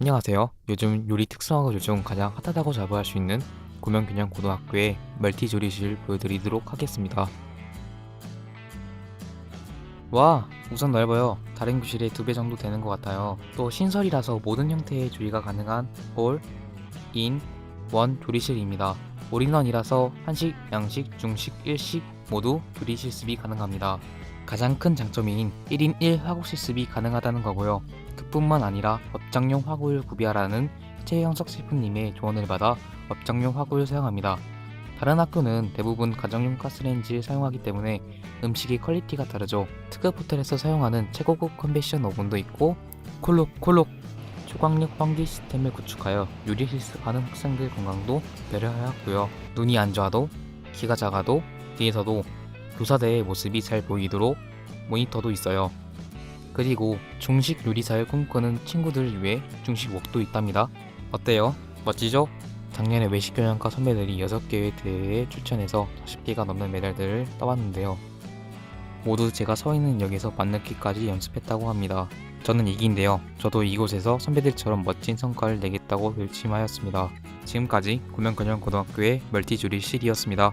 안녕하세요. 요즘 요리 특성화고 중 가장 핫하다고 자부할 수 있는 구명균형 고등학교의 멀티 조리실 보여드리도록 하겠습니다. 와, 우선 넓어요. 다른 교실의 두 배 정도 되는 것 같아요. 또 신설이라서 모든 형태의 조리가 가능한 홀, 인, 원 조리실입니다. 올인원이라서 한식, 양식, 중식, 일식 모두 조리 실습이 가능합니다. 가장 큰 장점인 1인 1 화국 실습이 가능하다는 거고요. 그뿐만 아니라 업장용 화구를 구비하라는 최영석 셰프님의 조언을 받아 업장용 화구를 사용합니다. 다른 학교는 대부분 가정용 가스레인지를 사용하기 때문에 음식의 퀄리티가 다르죠. 특급 호텔에서 사용하는 최고급 컨벤션 오븐도 있고 콜록 콜록 초강력 환기 시스템을 구축하여 유리 실습하는 학생들 건강도 배려하였고요. 눈이 안 좋아도 키가 작아도 뒤에서도 교사대의 모습이 잘 보이도록 모니터도 있어요. 그리고 중식 요리사를 꿈꾸는 친구들을 위해 중식 웍도 있답니다. 어때요? 멋지죠? 작년에 외식교양과 선배들이 6개의 대회에 출전해서 40개가 넘는 메달들을 따왔는데요. 모두 제가 서 있는 역에서 맞는키까지 연습했다고 합니다. 저는 이기인데요. 저도 이곳에서 선배들처럼 멋진 성과를 내겠다고 결심하였습니다. 지금까지 구명건영 고등학교의 멀티조리실이었습니다.